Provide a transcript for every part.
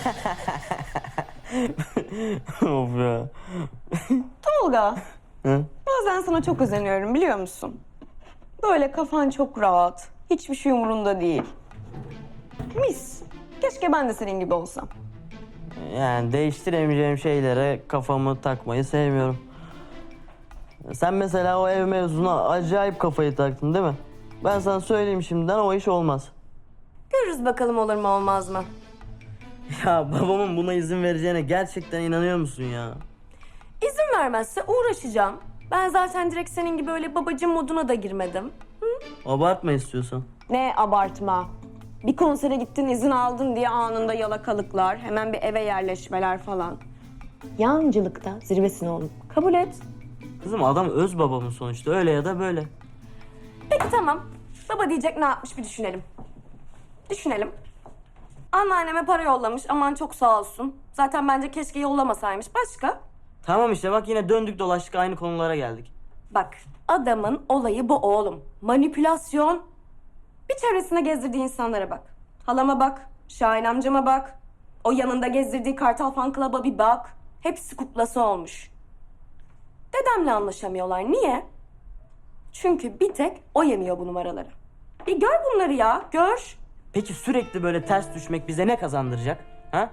of ya. Tolga, Hı? bazen sana çok özeniyorum biliyor musun? Böyle kafan çok rahat, hiçbir şey umurunda değil. Mis. Keşke ben de senin gibi olsam. Yani değiştiremeyeceğim şeylere kafamı takmayı sevmiyorum. Sen mesela o ev mevzuna acayip kafayı taktın değil mi? Ben sana söyleyeyim şimdiden o iş olmaz. Görürüz bakalım olur mu olmaz mı? Ya babamın buna izin vereceğine gerçekten inanıyor musun ya? İzin vermezse uğraşacağım. Ben zaten direkt senin gibi öyle babacım moduna da girmedim. Abartma istiyorsan. Ne abartma. Bir konsere gittin izin aldın diye anında yalakalıklar, hemen bir eve yerleşmeler falan. Yancılıkta zirvesin oğlum. Kabul et. Kızım adam öz babamın sonuçta öyle ya da böyle. Peki tamam. Baba diyecek ne yapmış bir düşünelim. Düşünelim. Anneanneme para yollamış. Aman çok sağ olsun. Zaten bence keşke yollamasaymış. Başka? Tamam işte bak yine döndük dolaştık aynı konulara geldik. Bak adamın olayı bu oğlum. Manipülasyon. Bir çevresine gezdirdiği insanlara bak. Halama bak. Şahin amcama bak. O yanında gezdirdiği Kartal Fan Club'a bir bak. Hepsi kuklası olmuş. Dedemle anlaşamıyorlar. Niye? Çünkü bir tek o yemiyor bu numaraları. Bir gör bunları ya. Gör. Peki sürekli böyle ters düşmek bize ne kazandıracak? Ha?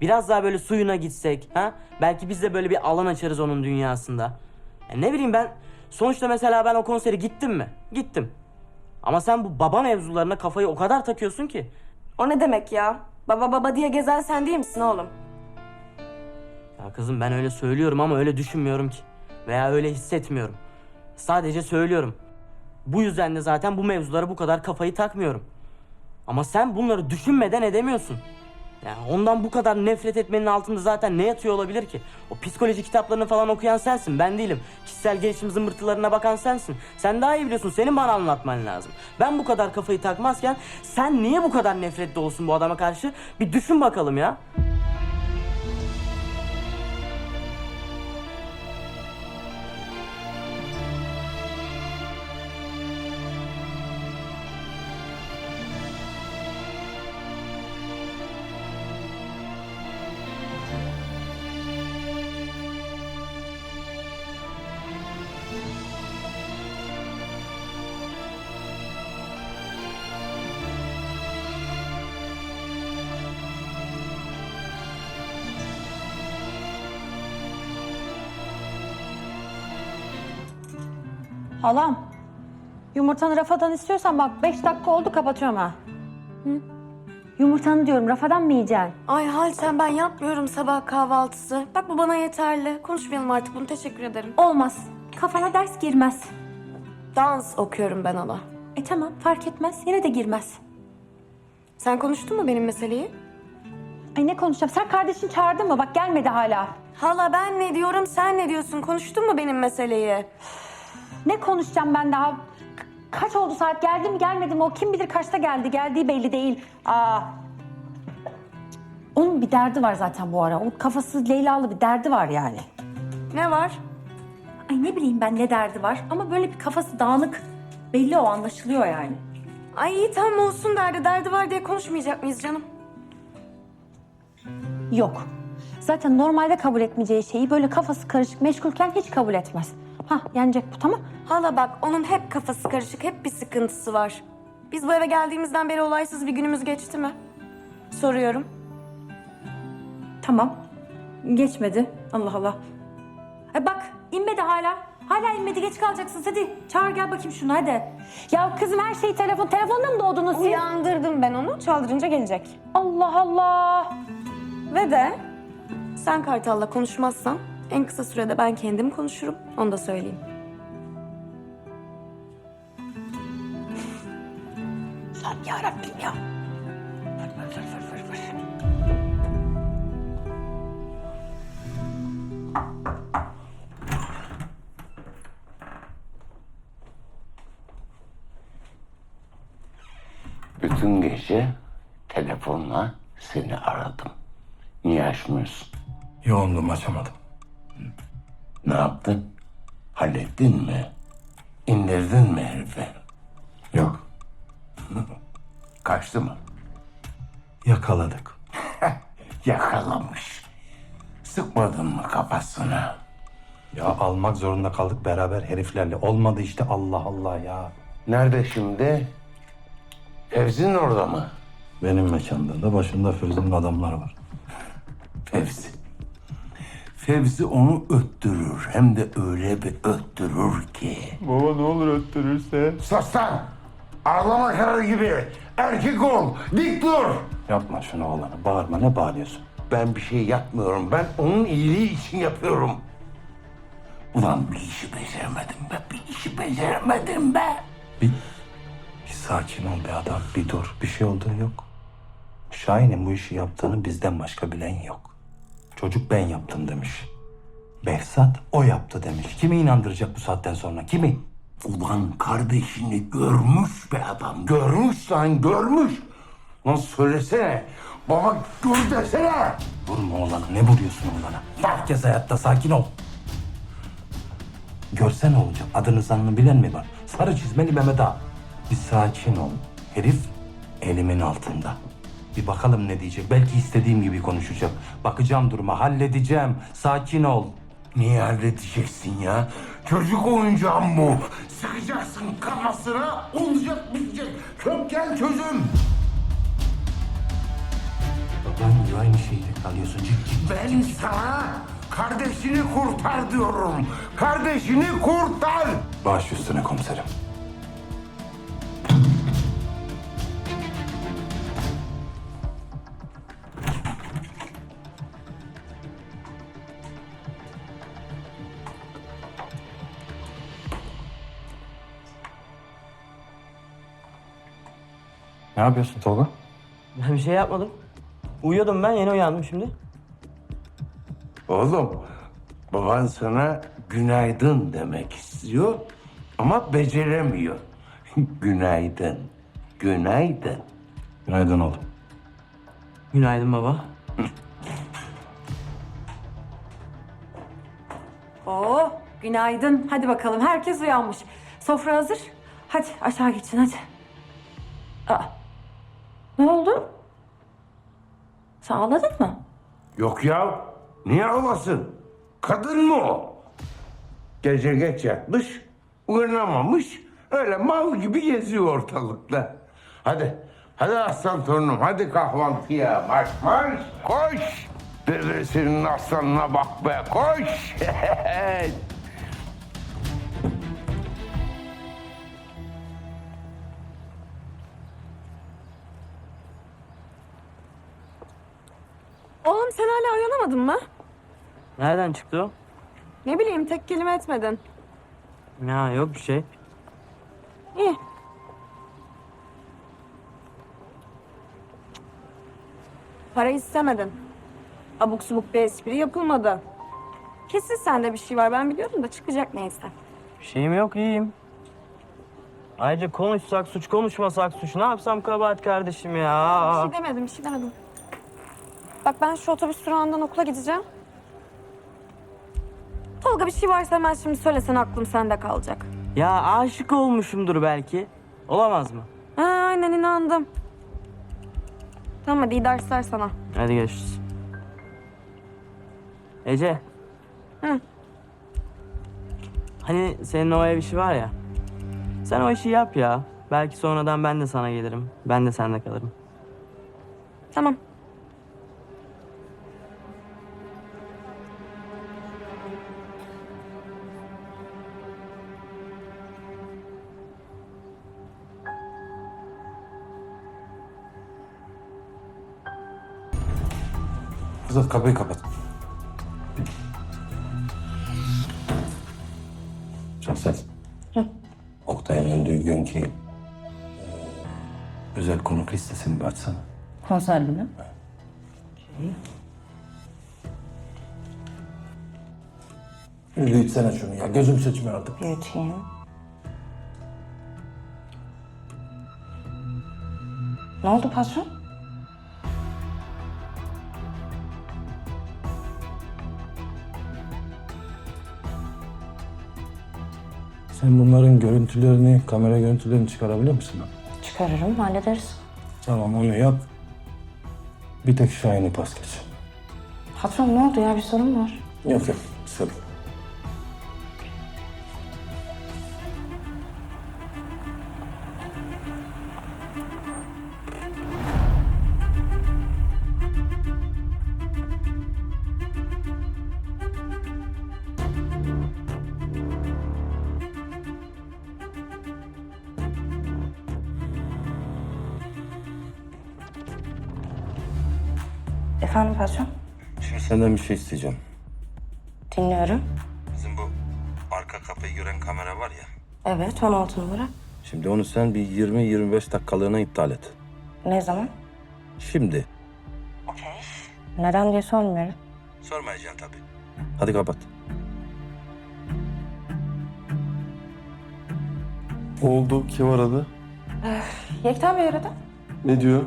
Biraz daha böyle suyuna gitsek, ha? Belki biz de böyle bir alan açarız onun dünyasında. Ya ne bileyim ben, sonuçta mesela ben o konsere gittim mi? Gittim. Ama sen bu baba mevzularına kafayı o kadar takıyorsun ki. O ne demek ya? Baba baba diye gezen sen değil misin oğlum? Ya kızım ben öyle söylüyorum ama öyle düşünmüyorum ki. Veya öyle hissetmiyorum. Sadece söylüyorum. Bu yüzden de zaten bu mevzulara bu kadar kafayı takmıyorum. Ama sen bunları düşünmeden edemiyorsun. Yani ondan bu kadar nefret etmenin altında zaten ne yatıyor olabilir ki? O psikoloji kitaplarını falan okuyan sensin, ben değilim. Kişisel gelişim zımbırtılarına bakan sensin. Sen daha iyi biliyorsun, senin bana anlatman lazım. Ben bu kadar kafayı takmazken sen niye bu kadar nefretli olsun bu adama karşı? Bir düşün bakalım ya. Halam. Yumurtanı rafadan istiyorsan bak 5 dakika oldu kapatıyorum ha. Hı? Yumurtanı diyorum rafadan mı yiyeceksin? Ay hal sen ben yapmıyorum sabah kahvaltısı. Bak bu bana yeterli. Konuşmayalım artık bunu teşekkür ederim. Olmaz. Kafana ders girmez. Dans okuyorum ben hala. E tamam fark etmez yine de girmez. Sen konuştun mu benim meseleyi? Ay ne konuşacağım sen kardeşini çağırdın mı bak gelmedi hala. Hala ben ne diyorum sen ne diyorsun? Konuştun mu benim meseleyi? Ne konuşacağım ben daha? Kaç oldu saat geldi mi gelmedi mi o kim bilir kaçta geldi geldiği belli değil. Aa. Onun bir derdi var zaten bu ara. O kafası Leyla'lı bir derdi var yani. Ne var? Ay ne bileyim ben ne derdi var ama böyle bir kafası dağınık. Belli o anlaşılıyor yani. Ay iyi tamam olsun derdi. Derdi var diye konuşmayacak mıyız canım? Yok. Zaten normalde kabul etmeyeceği şeyi böyle kafası karışık meşgulken hiç kabul etmez. Hah yenecek bu tamam. Hala bak onun hep kafası karışık, hep bir sıkıntısı var. Biz bu eve geldiğimizden beri olaysız bir günümüz geçti mi? Soruyorum. Tamam. Geçmedi. Allah Allah. E bak inmedi hala. Hala inmedi geç kalacaksınız hadi. Çağır gel bakayım şunu hadi. Ya kızım her şey telefon. Telefonla mı doğdunuz siz? Uyandırdım ben onu, çaldırınca gelecek. Allah Allah. Ve de sen Kartal'la konuşmazsan en kısa sürede ben kendim konuşurum. Onu da söyleyeyim. Lan yarabbim ya. Bütün gece telefonla seni aradım. Niye açmıyorsun? Yoğundum açamadım. Ne yaptın? Hallettin mi? İndirdin mi herifi? Yok. Kaçtı mı? Yakaladık. yakalamış. Sıkmadın mı kafasını? Ya almak zorunda kaldık beraber heriflerle. Olmadı işte Allah Allah ya. Nerede şimdi? Fevzi'nin orada mı? Benim mekanda da başında Firuz'un adamlar var. Fevzi. Fevzi onu öttürür. Hem de öyle bir öttürür ki. Baba ne olur öttürürse. Sus lan! Ağlama karı gibi. Erkek ol. Dik dur. Yapma şunu oğlana. Bağırma ne bağırıyorsun? Ben bir şey yapmıyorum. Ben onun iyiliği için yapıyorum. Ulan bir işi beceremedim be. Bir işi beceremedim be. Bir, bir sakin ol be adam. Bir dur. Bir şey olduğu yok. Şahin'in bu işi yaptığını bizden başka bilen yok. Çocuk ben yaptım demiş. Behzat o yaptı demiş. Kimi inandıracak bu saatten sonra? Kimi? Ulan kardeşini görmüş be adam. Görmüş lan görmüş. Lan söylesene. Baba gör desene. Vurma oğlana. Ne vuruyorsun oğlana? Herkes hayatta sakin ol. Görsen ne olacak? Adını sanını bilen mi var? Sarı çizmeli Mehmet Ağa. Bir sakin ol. Herif elimin altında. Bir bakalım ne diyecek. Belki istediğim gibi konuşacak. Bakacağım duruma. Halledeceğim. Sakin ol. Niye halledeceksin ya? Çocuk oyuncağım bu. Sıkacaksın kafasına olacak bitecek. Kökten çözüm. Ben aynı şeyde kalıyorsun. Cik cik. Ben sana kardeşini kurtar diyorum. Kardeşini kurtar. Baş üstüne komiserim. Ne yapıyorsun Tolga? Ben bir şey yapmadım. Uyuyordum ben yeni uyandım şimdi. Oğlum, baban sana günaydın demek istiyor ama beceremiyor. günaydın, günaydın. Günaydın oğlum. Günaydın baba. Oo, günaydın. Hadi bakalım herkes uyanmış. Sofra hazır. Hadi aşağı geçin hadi. Aa, ne oldu? Sen ağladın mı? Yok ya, niye ağlasın? Kadın mı o? Gece geç yatmış, uyanamamış, öyle mal gibi geziyor ortalıkta. Hadi, hadi aslan torunum, hadi kahvaltıya, marş marş, koş! Dedesinin aslanına bak be, koş! uyanamadın mı? Nereden çıktı o? Ne bileyim tek kelime etmedin. Ya yok bir şey. İyi. Para istemedin. Abuk subuk bir espri yapılmadı. Kesin sende bir şey var ben biliyorum da çıkacak neyse. Bir şeyim yok iyiyim. Ayrıca konuşsak suç konuşmasak suç ne yapsam kabahat kardeşim Bir ya. şey demedim bir şey demedim. Bak ben şu otobüs durağından okula gideceğim. Tolga bir şey varsa hemen şimdi söylesen aklım sende kalacak. Ya aşık olmuşumdur belki. Olamaz mı? Ha, aynen inandım. Tamam hadi iyi dersler sana. Hadi görüşürüz. Ece. Hı. Hani senin o ev işi var ya. Sen o işi yap ya. Belki sonradan ben de sana gelirim. Ben de sende kalırım. Tamam. Kızım kapıyı kapat. Şahset. Oktay'ın öldüğü günkü eee, özel konuk listesini bir açsana. Konserli mi? Büyütsene şunu ya. Gözüm seçmiyor artık. Büyüteyim. Ne oldu patron? Sen bunların görüntülerini, kamera görüntülerini çıkarabiliyor musun? Çıkarırım hallederiz. Tamam onu yap. Bir tek Şahin'i pas geç. Patron ne oldu ya bir sorun var? Yok yok. Sorun. Efendim patron? Şimdi senden bir şey isteyeceğim. Dinliyorum. Bizim bu arka kapıyı gören kamera var ya. Evet 16 numara. Şimdi onu sen bir 20-25 dakikalığına iptal et. Ne zaman? Şimdi. Neden diye sormuyorum. Sormayacaksın tabii. Hadi kapat. Oldu. Kim aradı? Yekta Bey aradı. Ne diyor?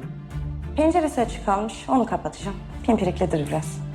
Penceresi açık kalmış. Onu kapatacağım. Pimpiriklidir biraz.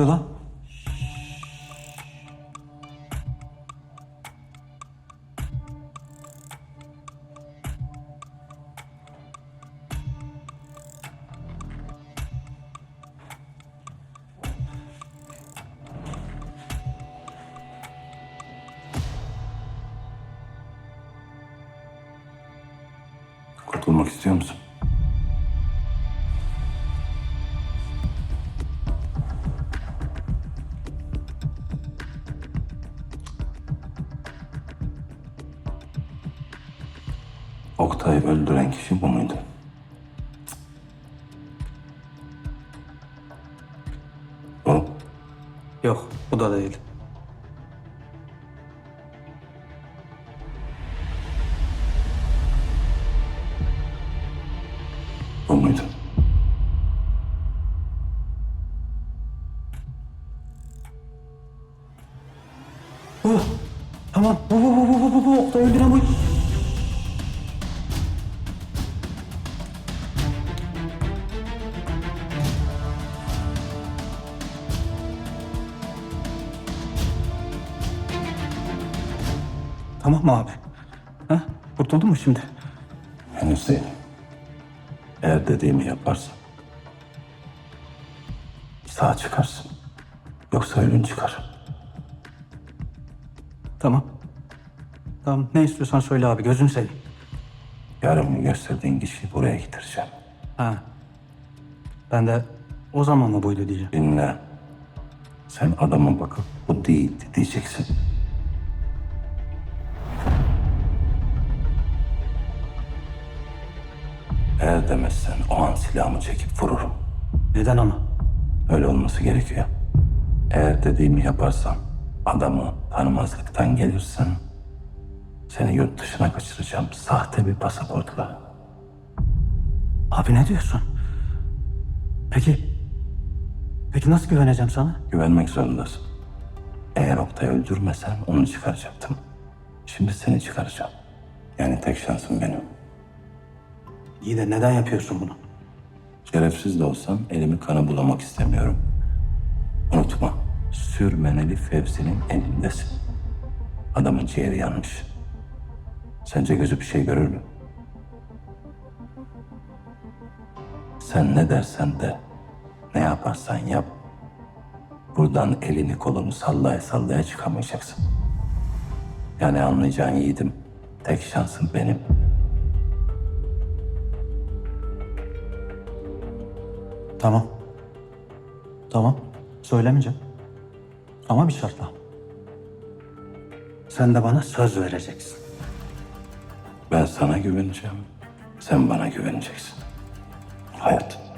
Oluyor lan? Kurtulmak istiyor musun? Oktay'ı öldüren kişi bu muydu? O. Yok, bu da değil. Bu muydu? Bu. Tamam. Bu, bu, bu, bu, bu, bu. Oktay öldüren bu. Tamam mı abi? Ha? Kurtuldun mu şimdi? Henüz değil. Eğer dediğimi yaparsan sağ çıkarsın. Yoksa ölün çıkar. Tamam. Tamam. Ne istiyorsan söyle abi. Gözünü seveyim. Yarın gösterdiğin kişiyi buraya getireceğim. Ha. Ben de o zaman mı buydu diyeceğim. Dinle. Sen adama bakıp bu değildi diyeceksin. Eğer demezsen o an silahımı çekip vururum. Neden ama? Öyle olması gerekiyor. Eğer dediğimi yaparsan, adamı tanımazlıktan gelirsen, seni yurt dışına kaçıracağım sahte bir pasaportla. Abi ne diyorsun? Peki, peki nasıl güveneceğim sana? Güvenmek zorundasın. Eğer Oktay'ı öldürmesen onu çıkaracaktım. Şimdi seni çıkaracağım. Yani tek şansım benim. İyi de neden yapıyorsun bunu? Şerefsiz de olsam elimi kana bulamak istemiyorum. Unutma, sürmeneli Fevzi'nin elindesin. Adamın ciğeri yanmış. Sence gözü bir şey görür mü? Sen ne dersen de, ne yaparsan yap. Buradan elini kolunu sallaya sallaya çıkamayacaksın. Yani anlayacağın yiğidim. Tek şansın benim. Tamam. Tamam. Söylemeyeceğim. Ama bir şartla. Sen de bana söz vereceksin. Ben sana güveneceğim. Sen bana güveneceksin. Hayat.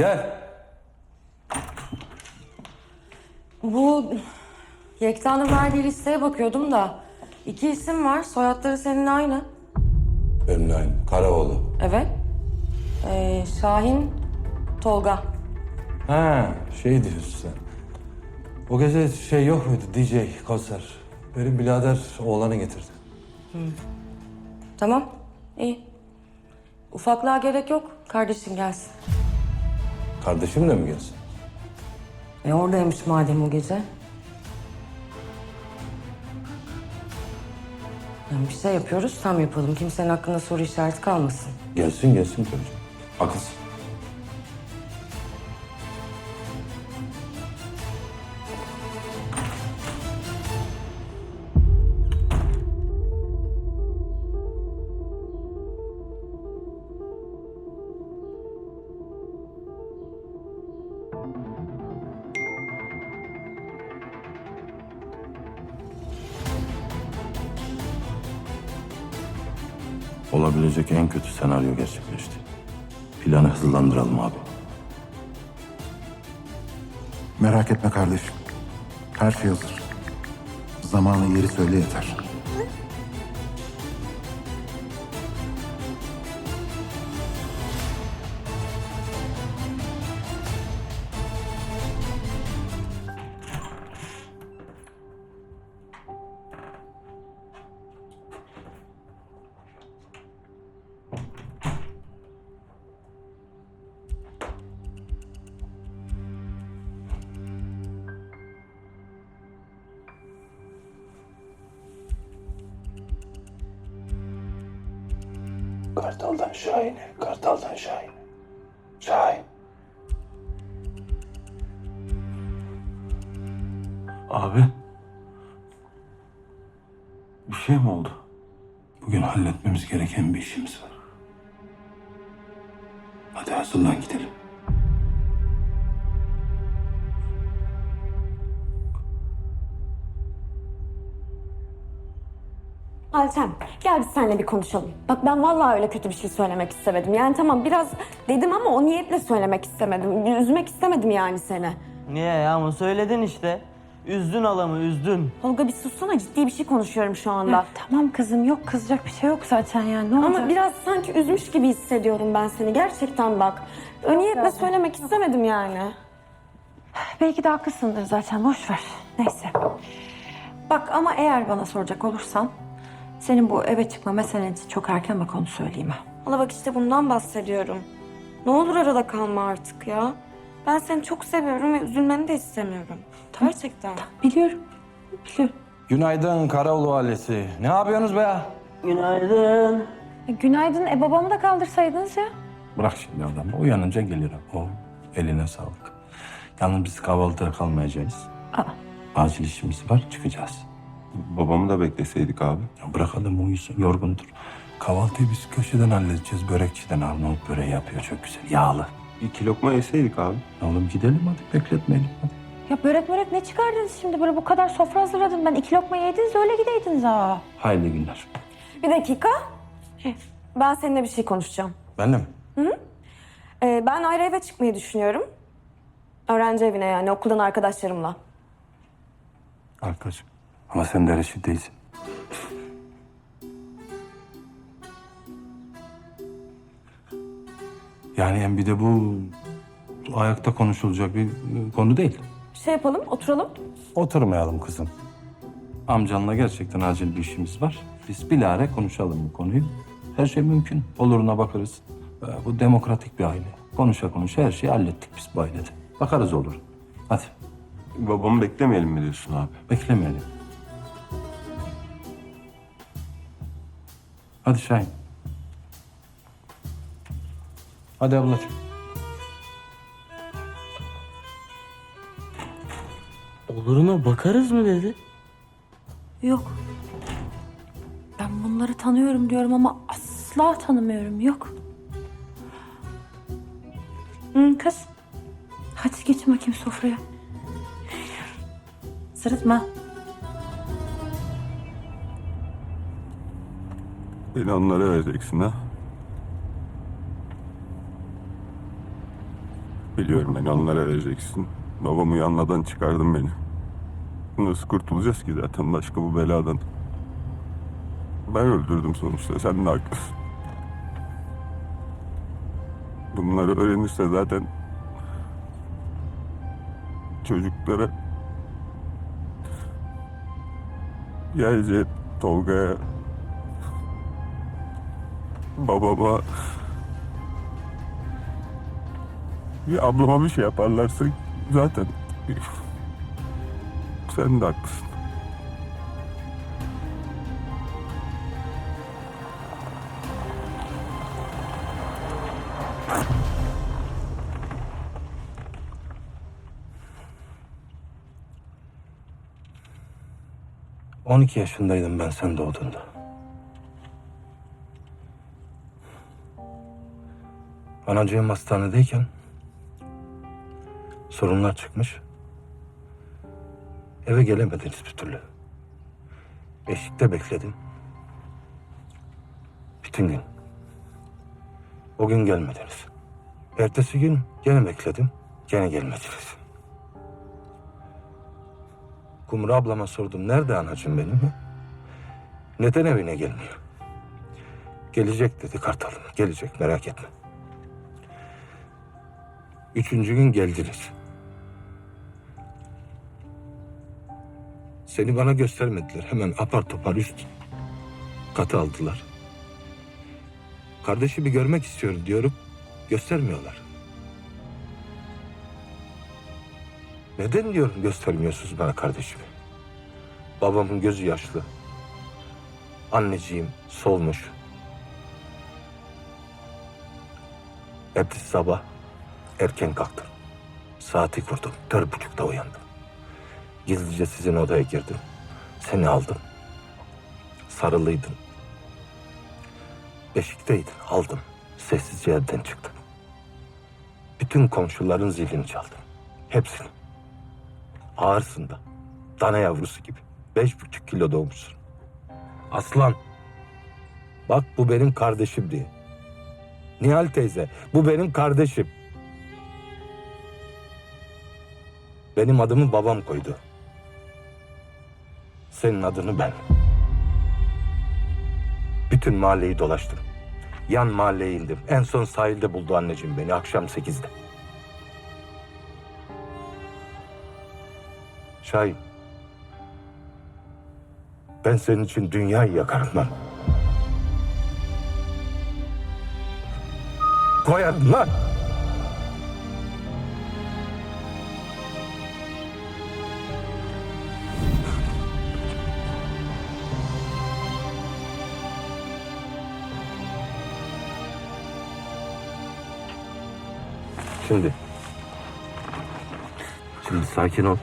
Gel. Bu Yekta'nın verdiği listeye bakıyordum da iki isim var. Soyadları senin aynı. Benimle aynı. Karaoğlu. Evet. Ee, Şahin, Tolga. Ha, şey diyorsun sen. O gece şey yok muydu? DJ, konser. Benim birader oğlanı getirdi. Tamam, iyi. Ufaklığa gerek yok. Kardeşin gelsin. Kardeşimle mi gelsin? E oradaymış madem o gece. Yani bir şey yapıyoruz, tam yapalım. Kimsenin hakkında soru işareti kalmasın. Gelsin gelsin tabii. Haklısın. Olabilecek en kötü senaryo gerçekleşti. Planı hızlandıralım abi. Merak etme kardeşim. Her şey hazır. Zamanı yeri söyle yeter. Kartaldan Şahin'e, Kartaldan Şahin'e. Şahin. Abi. Bir şey mi oldu? Bugün halletmemiz gereken bir işimiz var. Hadi hazırlan gidelim. Altem gel biz seninle bir konuşalım. Bak ben vallahi öyle kötü bir şey söylemek istemedim. Yani tamam biraz dedim ama o niyetle söylemek istemedim. Üzmek istemedim yani seni. Niye ya ama söyledin işte. Üzdün adamı üzdün. Tolga bir sussana ciddi bir şey konuşuyorum şu anda. Tamam kızım, yok kızacak bir şey yok zaten yani. Ne olacak? Ama biraz sanki üzmüş gibi hissediyorum ben seni. Gerçekten bak. O niyetle söylemek istemedim yani. Belki de haklısındır zaten, boş ver. Neyse. Bak ama eğer bana soracak olursan... ...senin bu eve çıkma meselen için çok erken bak onu söyleyeyim ha. Hala bak işte bundan bahsediyorum. Ne olur arada kalma artık ya. Ben seni çok seviyorum ve üzülmeni de istemiyorum. Gerçekten. Biliyorum, biliyorum. Günaydın Karaoğlu ailesi. Ne yapıyorsunuz be ya? Günaydın. E, günaydın, e babamı da kaldırsaydınız ya. Bırak şimdi adamı. Uyanınca gelir o. Eline sağlık. Yalnız biz kahvaltıda kalmayacağız. Aa. Acil işimiz var, çıkacağız. Babamı da bekleseydik abi. Ya bırak adam uyusun, yorgundur. Kahvaltıyı biz köşeden halledeceğiz. Börekçiden Arnavut böreği yapıyor çok güzel. Yağlı. İki lokma yeseydik abi. Oğlum gidelim hadi, bekletmeyelim hadi. Ya börek börek ne çıkardınız şimdi? Böyle bu kadar sofra hazırladım ben. iki lokma yediniz öyle gideydiniz ha. Hayırlı günler. Bir dakika. Ben seninle bir şey konuşacağım. Ben de mi? Ee, ben ayrı eve çıkmayı düşünüyorum. Öğrenci evine yani okuldan arkadaşlarımla. Arkadaşım. Ama sen de reşit değilsin. Yani hem bir de bu ayakta konuşulacak bir konu değil. Şey yapalım, oturalım. Oturmayalım kızım. Amcanla gerçekten acil bir işimiz var. Biz bilare konuşalım bu konuyu. Her şey mümkün. Oluruna bakarız. Ee, Bu demokratik bir aile. Konuşa konuşa her şeyi hallettik biz bu ailede. Bakarız olur. Hadi Babamı beklemeyelim mi diyorsun abi? beklemeyelim. Hadi Şahin. Hadi ablacığım. Oluruna bakarız mı dedi. Yok. Ben bunları tanıyorum diyorum ama asla tanımıyorum. Yok. Hı, kız. Hadi geç bakayım sofraya. Sırıtma. Beni onlara vereceksin ha? Biliyorum beni onlara vereceksin. Babamı yanmadan çıkardın beni. Nasıl kurtulacağız ki zaten başka bu beladan? Ben öldürdüm sonuçta. Sen de haklısın. Bunları öğrenirse zaten çocuklara gelecek Tolga'ya babama bir ablama bir şey yaparlarsa zaten sen de haklısın. — 12 yaşındaydım ben sen doğduğunda. Anacığım hastanedeyken sorunlar çıkmış. Eve gelemediniz bir türlü. Eşikte bekledim. Bütün gün. O gün gelmediniz. Ertesi gün gene bekledim. Gene gelmediniz. Kumru ablama sordum. Nerede anacığım benim? Neden evine gelmiyor? Gelecek dedi Kartal'ım. Gelecek merak etme. Üçüncü gün geldiniz. Seni bana göstermediler. Hemen apar topar üst katı aldılar. Kardeşimi görmek istiyorum diyorum. Göstermiyorlar. Neden diyorum göstermiyorsunuz bana kardeşimi? Babamın gözü yaşlı. Anneciğim solmuş. Ertesi sabah erken kalktım. Saati kurdum. Dört buçukta uyandım. Gizlice sizin odaya girdim. Seni aldım. Sarılıydın. Beşikteydin. Aldım. Sessizce evden çıktım. Bütün komşuların zilini çaldım. Hepsini. Ağırsın da. Dana yavrusu gibi. Beş buçuk kilo doğmuşsun. Aslan. Bak bu benim kardeşim diye. Nihal teyze bu benim kardeşim. Benim adımı babam koydu. Senin adını ben. Bütün mahalleyi dolaştım. Yan mahalleye indim. En son sahilde buldu anneciğim beni akşam sekizde. Şahin. Ben senin için dünyayı yakarım lan. Koyarım lan. Şimdi. Şimdi sakin ol.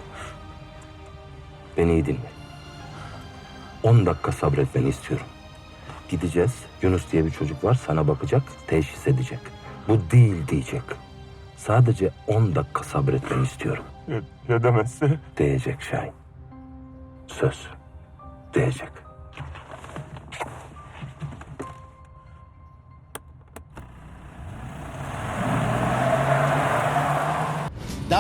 Beni iyi dinle. 10 dakika sabretmeni istiyorum. Gideceğiz. Yunus diye bir çocuk var. Sana bakacak, teşhis edecek. Bu değil diyecek. Sadece 10 dakika sabretmeni istiyorum. Ya, ya demezse? Diyecek Şahin. Söz. Diyecek.